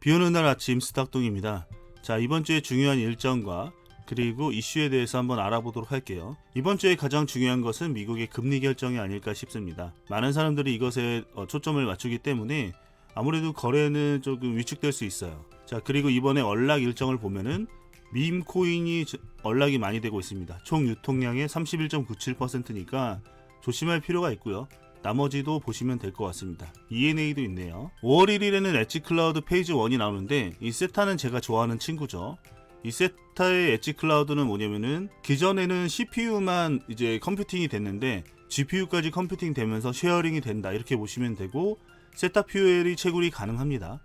비 오는 날 아침 스탁동입니다. 자, 이번 주에 중요한 일정과 그리고 이슈에 대해서 한번 알아보도록 할게요. 이번 주에 가장 중요한 것은 미국의 금리 결정이 아닐까 싶습니다. 많은 사람들이 이것에 어, 초점을 맞추기 때문에 아무래도 거래는 조금 위축될 수 있어요. 자, 그리고 이번에 언락 일정을 보면은 밈 코인이 저- 언락이 많이 되고 있습니다. 총 유통량의 31.97%니까 조심할 필요가 있고요. 나머지도 보시면 될 것 같습니다. ENA도 있네요. 5월 1일에는 엣지 클라우드 페이지 1이 나오는데 이 세타는 제가 좋아하는 친구죠. 이 세타의 엣지 클라우드는 뭐냐면은 기존에는 CPU만 이제 컴퓨팅이 됐는데 GPU까지 컴퓨팅 되면서 쉐어링이 된다 이렇게 보시면 되고 세타 퓨엘이 채굴이 가능합니다.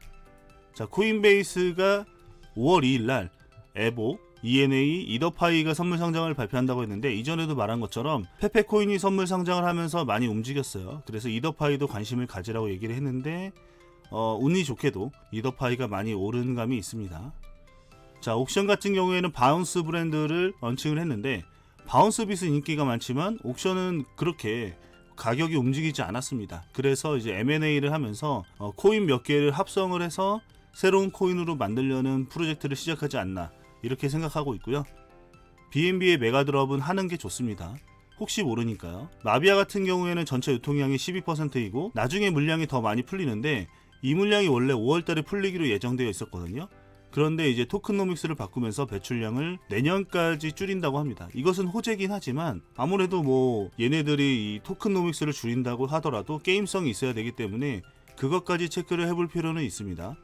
자 코인베이스가 5월 2일 날 에보, ENA, 이더파이가 선물 상장을 발표한다고 했는데 이전에도 말한 것처럼 페페코인이 선물 상장을 하면서 많이 움직였어요. 그래서 이더파이도 관심을 가지라고 얘기를 했는데 어, 운이 좋게도 이더파이가 많이 오른 감이 있습니다. 자 옥션 같은 경우에는 바운스 브랜드를 런칭을 했는데 바운스 빗은 인기가 많지만 옥션은 그렇게 가격이 움직이지 않았습니다. 그래서 이제 M&A를 하면서 어, 코인 몇 개를 합성을 해서 새로운 코인으로 만들려는 프로젝트를 시작하지 않나 이렇게 생각하고 있고요. BNB의 메가드롭은 하는 게 좋습니다. 혹시 모르니까요. 마비아 같은 경우에는 전체 유통량이 12%이고 나중에 물량이 더 많이 풀리는데 이 물량이 원래 5월달에 풀리기로 예정되어 있었거든요. 그런데 이제 토큰노믹스를 바꾸면서 배출량을 내년까지 줄인다고 합니다. 이것은 호재긴 하지만 아무래도 뭐 얘네들이 이 토큰노믹스를 줄인다고 하더라도 게임성이 있어야 되기 때문에 그것까지 체크를 해볼 필요는 있습니다.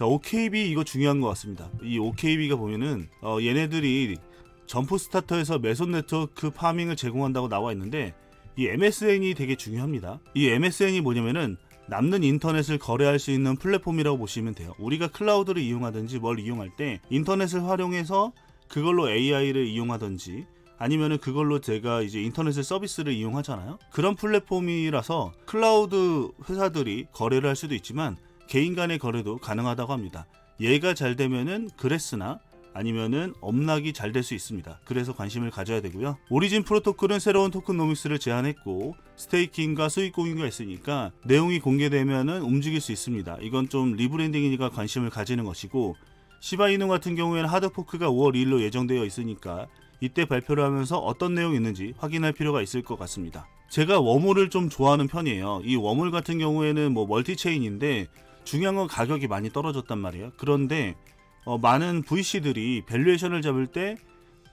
자, OKB 이거 중요한 것 같습니다. 이 OKB가 보면은 어, 얘네들이 점프 스타터에서 메손 네트워크 파밍을 제공한다고 나와 있는데 이 MSN이 되게 중요합니다. 이 MSN이 뭐냐면은 남는 인터넷을 거래할 수 있는 플랫폼이라고 보시면 돼요. 우리가 클라우드를 이용하든지 뭘 이용할 때 인터넷을 활용해서 그걸로 AI를 이용하든지 아니면은 그걸로 제가 이제 인터넷을 서비스를 이용하잖아요. 그런 플랫폼이라서 클라우드 회사들이 거래를 할 수도 있지만 개인 간의 거래도 가능하다고 합니다. 얘가 잘 되면은 그레스나 아니면은 엄락이 잘 될 수 있습니다. 그래서 관심을 가져야 되고요. 오리진 프로토콜은 새로운 토큰노믹스를 제안했고 스테이킹과 수익 공유가 있으니까 내용이 공개되면은 움직일 수 있습니다. 이건 좀 리브랜딩이니까 관심을 가지는 것이고 시바이누 같은 경우에는 하드포크가 5월 2일로 예정되어 있으니까 이때 발표를 하면서 어떤 내용이 있는지 확인할 필요가 있을 것 같습니다. 제가 웜홀을 좀 좋아하는 편이에요. 이 웜홀 같은 경우에는 뭐 멀티체인인데 중요한 건 가격이 많이 떨어졌단 말이에요. 그런데 어, 많은 VC들이 밸류에이션을 잡을 때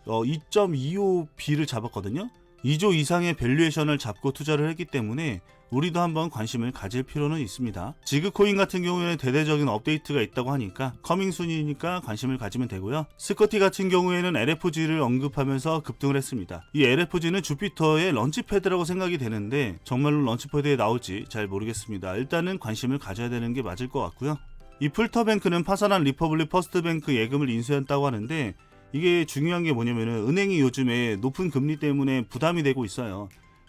어, 2.25B를 잡았거든요. 2조 이상의 밸류에이션을 잡고 투자를 했기 때문에 우리도 한번 관심을 가질 필요는 있습니다. 지그코인 같은 경우에는 대대적인 업데이트가 있다고 하니까 커밍 순이니까 관심을 가지면 되고요. 스커티 같은 경우에는 LFG를 언급하면서 급등을 했습니다. 이 LFG는 주피터의 런치패드라고 생각이 되는데 정말로 런치패드에 나올지 잘 모르겠습니다. 일단은 관심을 가져야 되는 게 맞을 것 같고요. 이 풀터뱅크는 파산한 리퍼블릭 퍼스트뱅크 예금을 인수했다고 하는데 이게 중요한 게 뭐냐면은 은행이 요즘에 높은 금리 때문에 부담이 되고 있어요.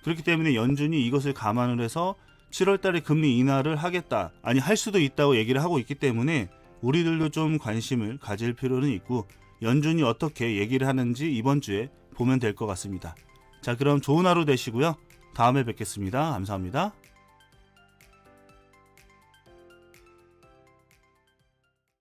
그렇기 때문에 연준이 이것을 감안을 해서 7월 달에 금리 인하를 하겠다. 아니 할 수도 있다고 얘기를 하고 있기 때문에 우리들도 좀 관심을 가질 필요는 있고 연준이 어떻게 얘기를 하는지 이번 주에 보면 될 것 같습니다. 자, 그럼 좋은 하루 되시고요. 다음에 뵙겠습니다. 감사합니다.